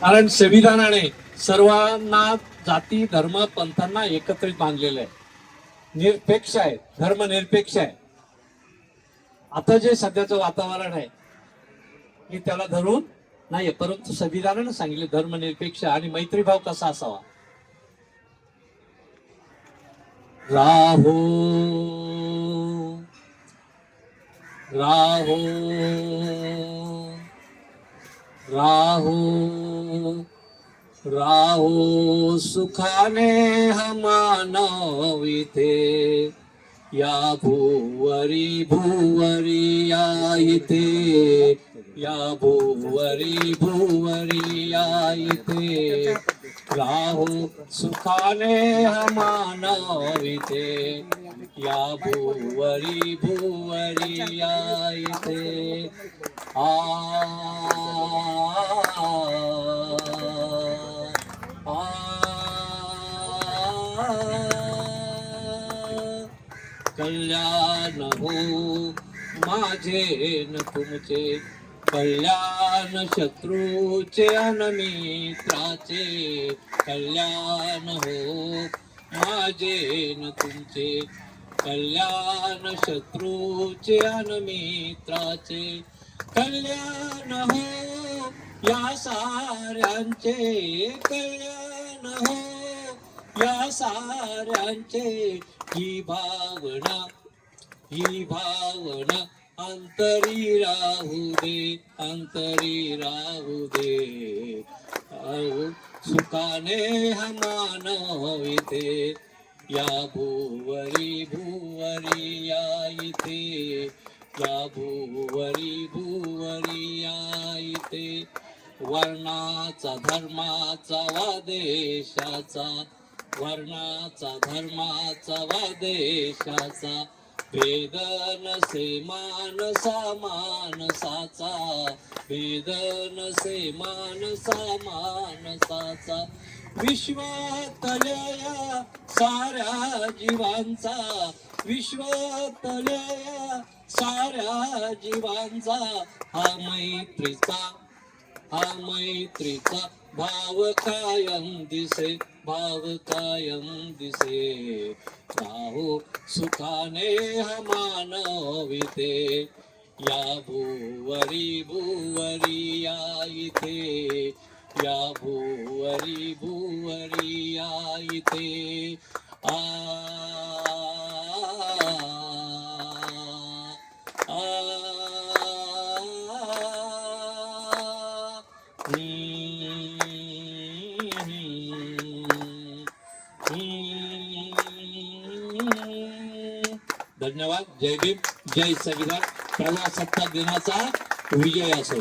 कारण संविधानाने सर्वांना जाती धर्म पंथांना एकत्रित बांधलेलं आहे. निरपेक्ष आहे धर्मनिरपेक्ष आहे. आता जे सध्याचं वातावरण आहे की त्याला धरून नाही परंतु संविधानानं सांगितले धर्मनिरपेक्ष आणि मैत्रीभाव कसा असावा? राहो. राहो. राहो राहो सुखाने हमानविते या भुवरी भुवरी या इथे. या भुवरी भुवरी या इथे. राहो सुखाने हमानविते या भुवरी भुवरी या इथे. आ कल्याण हो माझे न तुमचे कल्याण शत्रूचे अन मित्राचे कल्याण हो माझे न तुमचे कल्याण शत्रूचे अन मित्राचे कल्याण हो या साऱ्यांचे कल्याण हो. या साऱ्यांचे ही भावना ही भावना अंतरी राहू दे अंतरी राहू दे. अहो, हमान इथे या भुवरी भुवरी या इथे या भुवरी भूवरी या इथे. वर्णाचा धर्माचा वा देशाचा वर्णाचा धर्माचा वा देशाचा भेद नसे मानसा मानसाचा भेद नसे मानसा मानसाचा. विश्वातल्या साऱ्या जीवांचा विश्वातल्या साऱ्या जीवांचा हा मैत्रीचा हा मैत्रीचा भाव कायम दिसे भाव कायम दिसे। राहो सुखाने हमानविते। या भुवरी भुवरी या इथे या भुवरी भुवरी या इथे आ। धन्यवाद. जय भीम. जय संविधान प्रजासत्ताक दिनाचा विजय असो.